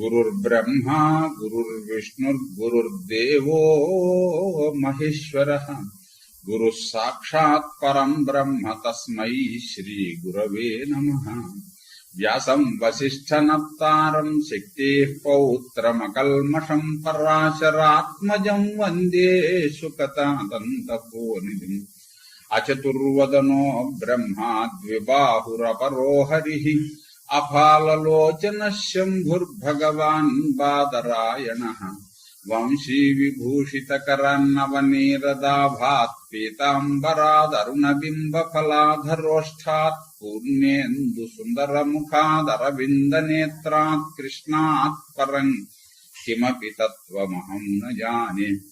गुरुर्ब्रह्मा गुरुर्विष्णुर्गुरुर्देवो महेश्वर। गुरु साक्षात् परम ब्रह्म नम व नमः। नारम शक्ति पौत्र मकलमशं पराशरात्मज वंदे सुकतादन्तपोनिधिम् अचतुर्वदनो ब्रह्मा द्विबाहुरपरो हरि। अफालोचन शंभुर्भगवान् बादरायणः। वंशी सुंदर मुखादरविंद पूर्णेन्दुसुन्दरमुखादरविन्दनेत्रात् कृष्णात् परम्। किमपि तत्त्वमहम् न जाने।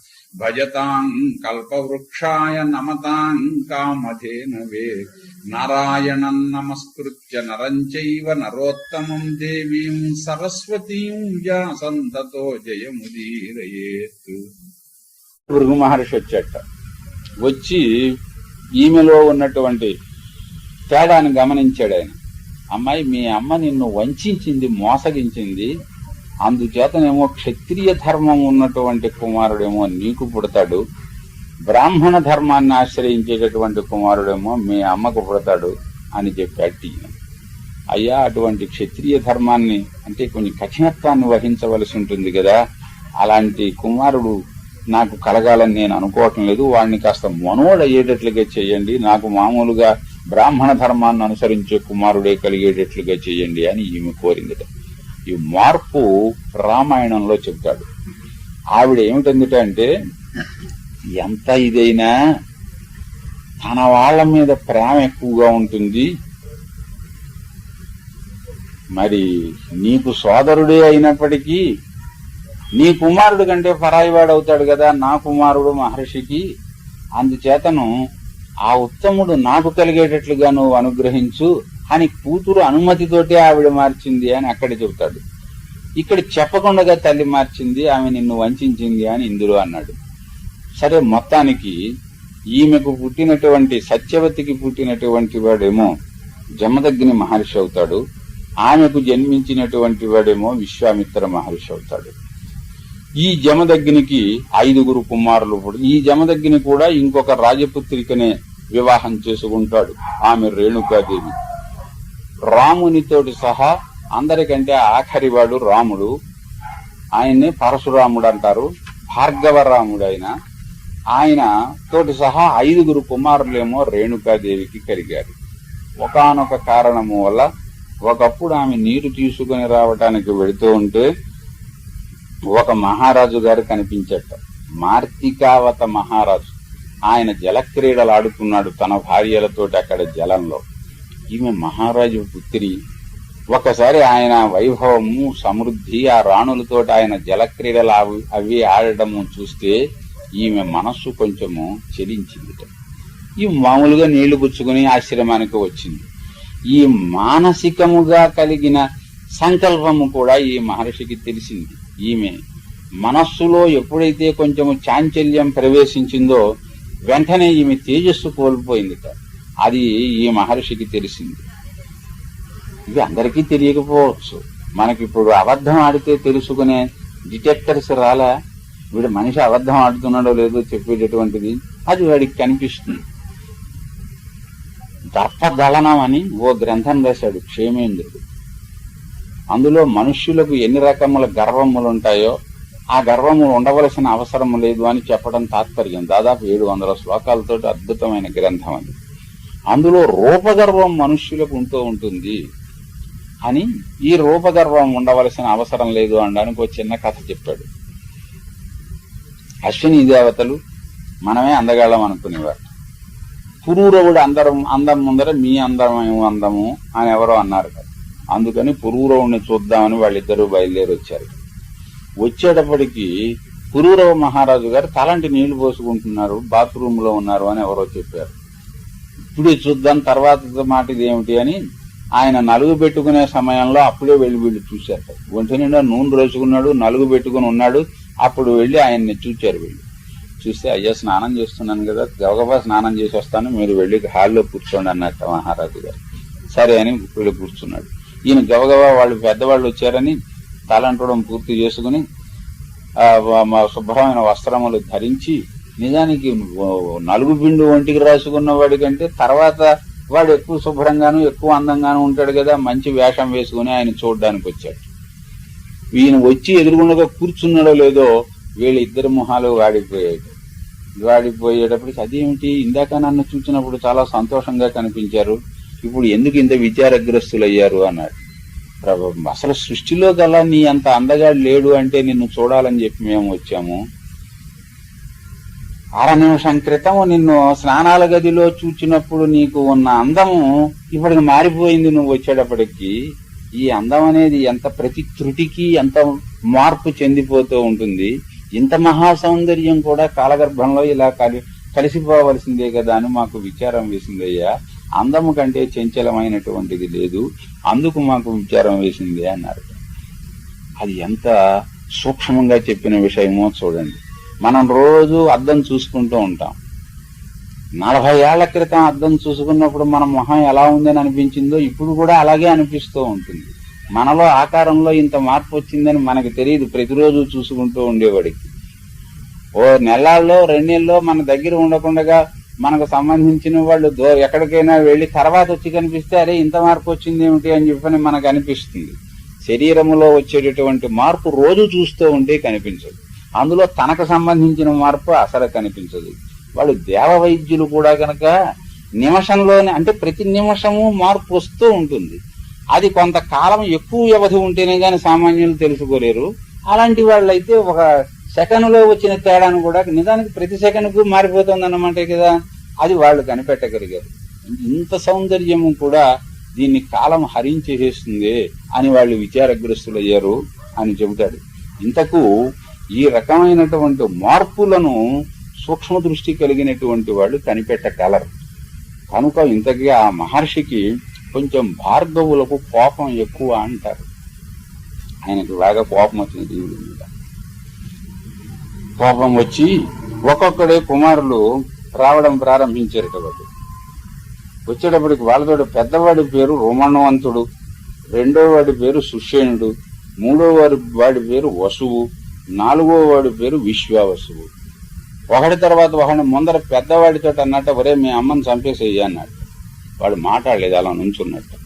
భజతాం కల్పవృక్షాయ నమతాం కామధేనవే నారాయణం నమస్కృత్య నరం చైవ నరోత్తమం దేవీం సరస్వతీం వ్యాసంతతో జయముదీరయేత్ భృగు మహర్షి వచ్చేట। వచ్చి ఈమెలో ఉన్నటువంటి తేడాను గమనించాడు ఆయన। అమ్మాయి మీ అమ్మ నిన్ను వంచింది మోసగించింది అందుచేతనేమో క్షత్రియ ధర్మం ఉన్నటువంటి కుమారుడేమో నీకు పుడతాడు బ్రాహ్మణ ధర్మాన్ని ఆశ్రయించేటటువంటి కుమారుడేమో మీ అమ్మకు పుడతాడు అని చెప్పాడు అయ్యా అటువంటి క్షత్రియ ధర్మాన్ని అంటే కొన్ని కఠినత్వాన్ని వహించవలసి ఉంటుంది కదా. అలాంటి కుమారుడు నాకు కలగాలని నేను అనుకోవటం లేదు. వాడిని కాస్త మనోడు అయ్యేటట్లుగా చేయండి. నాకు మామూలుగా బ్రాహ్మణ ధర్మాన్ని అనుసరించే కుమారుడే కలిగేటట్లుగా చేయండి అని ఈమె కోరిందిట. ఈ మార్పు రామాయణంలో చెప్తాడు ఆవిడ ఏమిటందిట అంటే ఎంత ఇదైనా తన వాళ్ళ మీద ప్రేమ ఎక్కువగా ఉంటుంది. మరి నీకు సోదరుడే అయినప్పటికీ నీ కుమారుడు కంటే పరాయివాడు అవుతాడు కదా నా కుమారుడు మహర్షికి. అందుచేతను ఆ ఉత్తముడు నాకు కలిగేటట్లుగా నువ్వు అనుగ్రహించు అని కూతురు అనుమతితోటే ఆవిడ మార్చింది అని అక్కడ చెబుతాడు. ఇక్కడ చెప్పకుండా తల్లి మార్చింది ఆమె నిన్ను వంచింది అని ఇందులో అన్నాడు. సరే మొత్తానికి ఈమెకు పుట్టినటువంటి సత్యవతికి పుట్టినటువంటి వాడేమో జమదగ్ని మహర్షి అవుతాడు. ఆమెకు జన్మించినటువంటి వాడేమో విశ్వామిత్ర మహర్షి అవుతాడు. ఈ జమదగ్నికి ఐదుగురు కుమారులు పుడు- ఈ జమదగ్గిని కూడా ఇంకొక రాజపుత్రికనే వివాహం చేసుకుంటాడు ఆమె రేణుకాదేవి. రామునితోటి సహా అందరికంటే ఆఖరివాడు రాముడు. ఆయన్ని పరశురాముడు అంటారు భార్గవరాముడు ఆయన ఆయన తోటి సహా ఐదుగురు కుమారులేమో రేణుకాదేవికి కలిగారు. ఒకానొక కారణము వల్ల ఒకప్పుడు ఆమె నీరు తీసుకుని రావటానికి వెళుతూ ఉంటే ఒక మహారాజు గారు కనిపించట. మార్తికావత మహారాజు. ఆయన జలక్రీడలు ఆడుతున్నాడు తన భార్యలతోటి అక్కడ జలంలో. ఈమె మహారాజు పుత్రి. ఒకసారి ఆయన వైభవము సమృద్ధి ఆ రాణులతో ఆయన జలక్రీడలు అవి అవి ఆడటము చూస్తే ఈమె మనస్సు కొంచెము చెలించిందిట ఈ మామూలుగా నీళ్ళు పుచ్చుకుని ఆశ్రమానికి వచ్చింది. ఈ మానసికముగా కలిగిన సంకల్పము కూడా ఈ మహర్షికి తెలిసింది. ఈమె మనస్సులో ఎప్పుడైతే కొంచెం చాంచల్యం ప్రవేశించిందో వెంటనే ఈమె తేజస్సు కోల్పోయిందిట. అది ఈ మహర్షికి తెలిసింది. ఇవి అందరికీ తెలియకపోవచ్చు. మనకిప్పుడు అబద్ధం ఆడితే తెలుసుకునే డిటెక్టర్స్ రాలా? వీడు మనిషి అబద్ధం ఆడుతున్నాడో లేదో చెప్పేటటువంటిది అది వాడికి కనిపిస్తుంది. దర్పదళనం అని ఓ గ్రంథం రాశాడు క్షేమేంద్రుడు. అందులో మనుష్యులకు ఎన్ని రకముల గర్వములు ఉంటాయో ఆ గర్వములు ఉండవలసిన అవసరం లేదు అని చెప్పడం తాత్పర్యం. దాదాపు ఏడు వందల శ్లోకాలతో అద్భుతమైన గ్రంథం అది. అందులో రూపగర్వం మనుష్యులకు ఉంటూ ఉంటుంది. అని ఈ రూపగర్వం ఉండవలసిన అవసరం లేదు అనడానికి ఒక చిన్న కథ చెప్పాడు. అశ్విని దేవతలు మనమే అందగాళ్ళం అనుకునేవారు. పురూరవుడు అందరం అందం ముందర మీ అందమేమో అందము అని ఎవరో అన్నారు కదా. అందుకని పురూరవుని చూద్దామని వాళ్ళిద్దరూ బయలుదేరి వచ్చారు. వచ్చేటప్పటికి పురూరవ మహారాజు గారు తలంటి నీళ్ళు పోసుకుంటున్నారు బాత్రూంలో ఉన్నారు అని ఎవరో చెప్పారు. ఇప్పుడు చూద్దాం తర్వాత మాట ఇదేమిటి అని ఆయన నలుగు పెట్టుకునే సమయంలో అప్పుడే వెళ్ళి వీళ్ళు చూశారు. ఒంటి నిండా నూనె రోచుకున్నాడు నలుగు పెట్టుకుని ఉన్నాడు అప్పుడు వెళ్ళి ఆయన్ని చూచారు వీళ్ళు. చూస్తే అయ్యా స్నానం చేస్తున్నాను కదా గబగబా స్నానం చేసి వస్తాను మీరు వెళ్ళి హాల్లో కూర్చోండి అన్నట్టు మహారాజు గారు. సరే అని వెళ్ళి కూర్చున్నాడు. ఈయన గబగబా వాళ్ళు పెద్దవాళ్ళు వచ్చారని తలంటడం పూర్తి చేసుకుని శుభ్రమైన వస్త్రములు ధరించి నిజానికి నలుగు బిండు ఒంటికి రాసుకున్న వాడి కంటే తర్వాత వాడు ఎక్కువ శుభ్రంగాను ఎక్కువ అందంగాను ఉంటాడు కదా మంచి వేషం వేసుకుని ఆయన చూడడానికి వచ్చాడు. ఈయన వచ్చి ఎదురుగుండగా కూర్చున్నాడో లేదో వీళ్ళ ఇద్దరు మొహాలు వాడిపోయాడు వాడిపోయేటప్పటికి అదేమిటి? ఇందాక నన్ను చూసినప్పుడు చాలా సంతోషంగా కనిపించారు. ఇప్పుడు ఎందుకు ఇంత విచారగ్రస్తులయ్యారు అన్నాడు ప్రభు అసలు సృష్టిలో గల నీ అంత అందగాడు లేడు అంటే నిన్ను చూడాలని చెప్పి మేము వచ్చాము. అర నిమిషం క్రితం నిన్ను స్నానాల గదిలో చూచినప్పుడు నీకు ఉన్న అందము ఇప్పటికి మారిపోయింది నువ్వు వచ్చేటప్పటికి. ఈ అందం అనేది ఎంత ప్రతి త్రుటికి ఎంత మార్పు చెందిపోతూ ఉంటుంది. ఇంత మహా సౌందర్యం కూడా కాలగర్భంలో ఇలా కలి కలిసిపోవలసిందే కదా అని మాకు విచారం వేసిందయ్యా. అందము కంటే చంచలమైనటువంటిది లేదు. అందుకు మాకు విచారం వేసింది అన్నారు. అది ఎంత సూక్ష్మంగా చెప్పిన విషయమో చూడండి. మనం రోజు అద్దం చూసుకుంటూ ఉంటాం. నలభై ఏళ్ళ క్రితం అద్దం చూసుకున్నప్పుడు మన మొహం ఎలా ఉందని అనిపించిందో ఇప్పుడు కూడా అలాగే అనిపిస్తూ ఉంటుంది. మనలో ఆకారంలో ఇంత మార్పు వచ్చిందని మనకు తెలియదు. ప్రతిరోజు చూసుకుంటూ ఉండేవాడికి. ఓ నెలల్లో రెండేళ్ళలో మన దగ్గర ఉండకుండా మనకు సంబంధించిన వాళ్ళు దో ఎక్కడికైనా వెళ్ళి తర్వాత వచ్చి కనిపిస్తే అరే ఇంత మార్పు వచ్చింది ఏమిటి అని చెప్పని మనకు అనిపిస్తుంది. శరీరములో వచ్చేటటువంటి మార్పు రోజు చూస్తూ ఉంటే కనిపించదు. అందులో తనకు సంబంధించిన మార్పు అసలు కనిపించదు. వాళ్ళు దేవ వైద్యులు కూడా కనుక నిమిషంలోనే అంటే ప్రతి నిమిషము మార్పు వస్తూ ఉంటుంది. అది కొంతకాలం ఎక్కువ వ్యవధి ఉంటేనే కానీ సామాన్యులు తెలుసుకోలేరు. అలాంటి వాళ్ళైతే ఒక సెకండ్ వచ్చిన తేడాను కూడా నిజానికి ప్రతి సెకండ్ మారిపోతుంది అన్నమాట కదా. అది వాళ్ళు కనిపెట్టగలిగారు. ఇంత సౌందర్యము కూడా దీన్ని కాలం హరించేసేస్తుంది అని వాళ్ళు విచారగ్రస్తులయ్యారు అని చెబుతాడు. ఇంతకు ఈ రకమైనటువంటి మార్పులను సూక్ష్మ దృష్టి కలిగినటువంటి వాళ్ళు కనిపెట్టగలరు. కనుక ఇంతకీ ఆ మహర్షికి కొంచెం భార్గవులకు కోపం ఎక్కువ అంటారు. ఆయనకు బాగా కోపం వచ్చింది దేవుడి మీద. కోపం వచ్చి ఒక్కొక్కడే కుమారులు రావడం ప్రారంభించారట వాళ్ళు. వచ్చేటప్పటికి వాళ్ళతో పెద్దవాడి పేరు రోమణవంతుడు రెండో వాడి పేరు సుషేణుడు మూడో వాడి వాడి పేరు వసువు నాలుగో వాడి పేరు విశ్వావసువు. ఒకటి తర్వాత ఒకటి ముందర పెద్దవాడితో అన్నట్ట ఒరే మీ అమ్మని చంపేసేయ్యా అన్నాడు. వాడు మాట్లాడలేదు అలా నుంచున్నట్టు.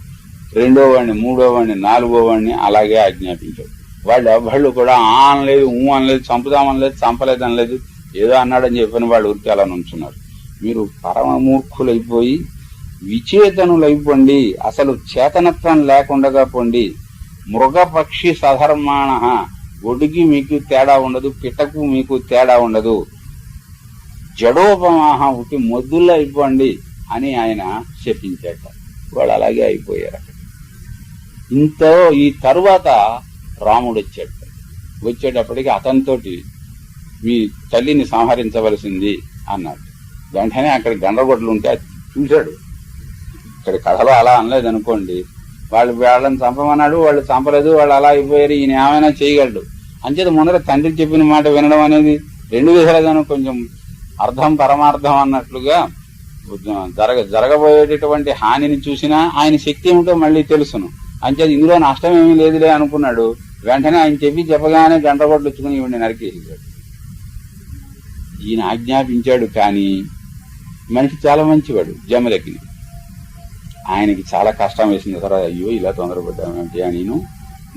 రెండో వాడిని మూడో వాడిని నాలుగో వాడిని అలాగే ఆజ్ఞాపించాడు. వాళ్ళు ఎవళ్ళు కూడా ఆ అనలేదు ఊ అనలేదు చంపుదామనలేదు చంపలేదనలేదు ఏదో అన్నాడని చెప్పని వాళ్ళు ఉరికి అలా నుంచున్నారు. మీరు పరమమూర్ఖులైపోయి విచేతనులైపోండి అసలు చేతనత్వం లేకుండా పోండి. మృగపక్షి సధర్మాణ ఒడికి మీకు తేడా ఉండదు పిట్టకు మీకు తేడా ఉండదు. జడోపమాహ ఉట్టి మొద్దుల్లో అయిపోండి అని ఆయన చెప్పించాట వాళ్ళు అలాగే అయిపోయారు అక్కడ ఇంత ఈ తరువాత రాముడు వచ్చాడు. వచ్చేటప్పటికి అతనితోటి మీ తల్లిని సంహరించవలసింది అన్నాడు. వెంటనే అక్కడ గండ్రగొడ్లు ఉంటే చూశాడు. ఇక్కడ కథలో అలా అనలేదు అనుకోండి వాళ్ళు వాళ్ళని చంపమన్నాడు వాళ్ళు చంపలేదు వాళ్ళు అలా అయిపోయారు ఈయన ఏమైనా చేయగలడు. అంచేత ముందర తండ్రి చెప్పిన మాట వినడం అనేది రెండు విధాలుగాను కొంచెం అర్థం పరమార్థం అన్నట్లుగా జరగ జరగబోయేటటువంటి హానిని చూసినా ఆయన శక్తి ఏమిటో మళ్ళీ తెలుసును. అంచేది ఇందులో నష్టం ఏమీ లేదులే అనుకున్నాడు. వెంటనే ఆయన చెప్పి చెప్పగానే గంటగొడ్లు వచ్చుకుని ఇవన్నీ నరికేసాడు ఈయన ఆజ్ఞాపించాడు కానీ మనిషి చాలా మంచివాడు జమదగ్ని ఆయనకి చాలా కష్టం వేసింది. తర్వాత అయ్యో ఇలా తొందరపడ్డామేంటి అని నేను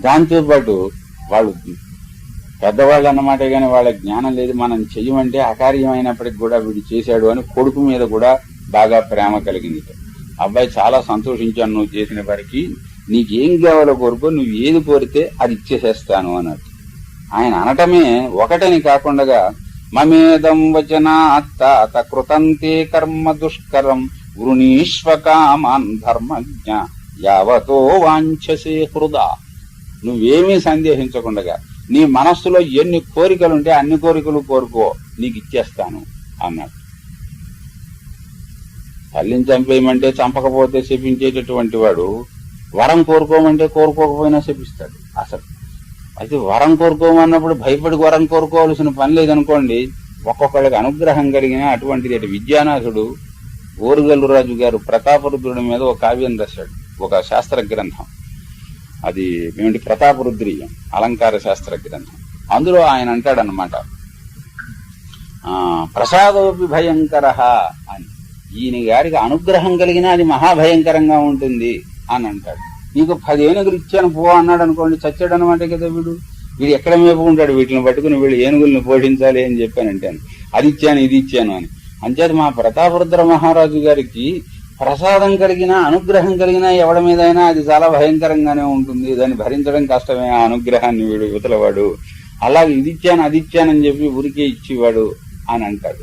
దాంతో పాటు వాళ్ళు పెద్దవాళ్ళు అన్నమాట కానీ వాళ్ళ జ్ఞానం లేదు. మనం చెయ్యమంటే అకార్యమైనప్పటికి కూడా వీడు చేశాడు అని కొడుకు మీద కూడా బాగా ప్రేమ కలిగింది. అబ్బాయి చాలా సంతోషించాను నువ్వు చేసిన వారికి. నీకేం కావాలో కోరుకో నువ్వు ఏది కోరితే అది ఇచ్చేసేస్తాను అన్నాడు. ఆయన అనటమే ఒకటని కాకుండా మమేదం వచనాత్త కృతంతే కర్మ దుష్కరం వృణీష్వకామాన్ ధర్మజ్ఞ యావతో వాంఛసే హృదా. నువ్వేమీ సందేహించకుండా నీ మనస్సులో ఎన్ని కోరికలుంటే అన్ని కోరికలు కోరుకో నీకు ఇచ్చేస్తాను అన్నాడు. తల్లిని చంపేయమంటే చంపకపోతే శపించేటటువంటి వాడు వరం కోరుకోమంటే కోరుకోకపోయినా శపిస్తాడు. అసలు. అయితే వరం కోరుకోమన్నప్పుడు భయపడి వరం కోరుకోవాల్సిన పని లేదనుకోండి ఒక్కొక్కళ్ళకి అనుగ్రహం కలిగిన అటువంటిది అటు విద్యానాథుడు ఓరుగల్లు రాజు గారు ప్రతాపరుద్రుడి మీద ఒక కావ్యం రాశాడు ఒక శాస్త్ర గ్రంథం. అది ఏమిటి? ప్రతాపరుద్రీయం అలంకార శాస్త్ర గ్రంథం. అందులో ఆయన అంటాడనమాట ప్రసాదోపి భయంకర అని. ఈయన గారికి అనుగ్రహం కలిగినా అది మహాభయంకరంగా ఉంటుంది. అని అంటాడు నీకు పది ఏనుగులు ఇచ్చాను పో అన్నాడు అనుకోండి చచ్చాడు అనమాట కదా వీడు. వీడు ఎక్కడ మేపుకుంటాడు? వీటిని పట్టుకుని వీళ్ళు ఏనుగుల్ని పోషించాలి అని చెప్పానంటే అది ఇచ్చాను ఇది ఇచ్చాను అని. అంచేత మా ప్రతాపరుద్ర మహారాజు గారికి ప్రసాదం కలిగిన అనుగ్రహం కలిగినా ఎవడి మీదైనా అది చాలా భయంకరంగానే ఉంటుంది. దాన్ని భరించడం కష్టమే ఆ అనుగ్రహాన్ని వీడు యువతలవాడు అలాగే ఇది ఇచ్చాను అది ఇచ్చానని చెప్పి ఊరికే ఇచ్చేవాడు అని అంటాడు.